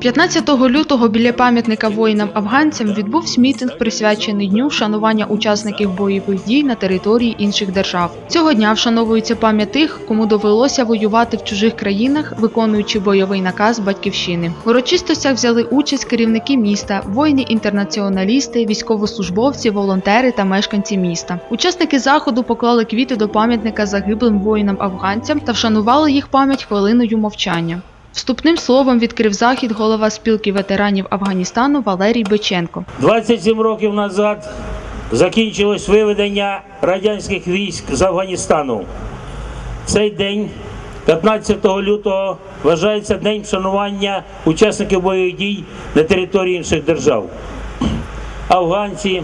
15 лютого біля пам'ятника воїнам-афганцям відбувся мітинг, присвячений дню вшанування учасників бойових дій на території інших держав. Цього дня вшановується пам'ять тих, кому довелося воювати в чужих країнах, виконуючи бойовий наказ батьківщини. В урочистостях взяли участь керівники міста, воїни-інтернаціоналісти, військовослужбовці, волонтери та мешканці міста. Учасники заходу поклали квіти до пам'ятника загиблим воїнам-афганцям та вшанували їх пам'ять хвилиною мовчання. Вступним словом відкрив захід голова спілки ветеранів Афганістану Валерій Биченко. 27 років назад закінчилось виведення радянських військ з Афганістану. Цей день, 15 лютого, вважається день вшанування учасників бойових дій на території інших держав. Афганці,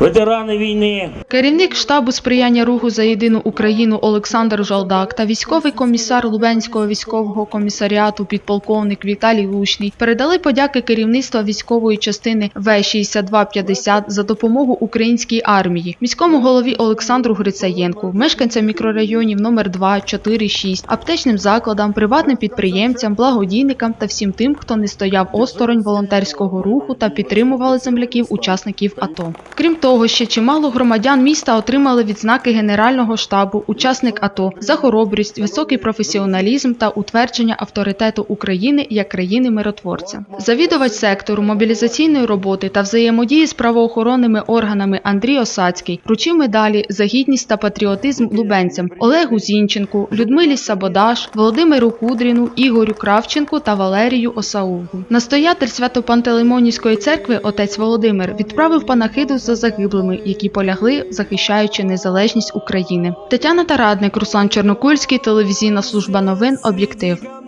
ветерани війни, Керівник штабу сприяння руху за єдину Україну Олександр Жалдак та військовий комісар Лубенського військового комісаріату підполковник Віталій Лучний передали подяки керівництва військової частини В-6250 за допомогу українській армії, міському голові Олександру Грицаєнку, мешканцям мікрорайонів номер 2, 4, 6, аптечним закладам, приватним підприємцям, благодійникам та всім тим, хто не стояв осторонь волонтерського руху та підтримували земляків учасників АТО. Крім того, ще чимало громадян міста отримали відзнаки Генерального штабу, учасник АТО за хоробрість, високий професіоналізм та утвердження авторитету України як країни-миротворця. Завідувач сектору мобілізаційної роботи та взаємодії з правоохоронними органами Андрій Осацький вручив медалі за гідність та патріотизм лубенцям Олегу Зінченку, Людмилі Сабодаш, Володимиру Кудріну, Ігорю Кравченку та Валерію Осаугу. Настоятель Свято-Пантелеймонівської церкви отець Володимир відправив панахиду за загиблими, які полягли, захищаючи незалежність України. Тетяна Тарадник, Руслан Чорнокульський, телевізійна служба новин Об'єктив.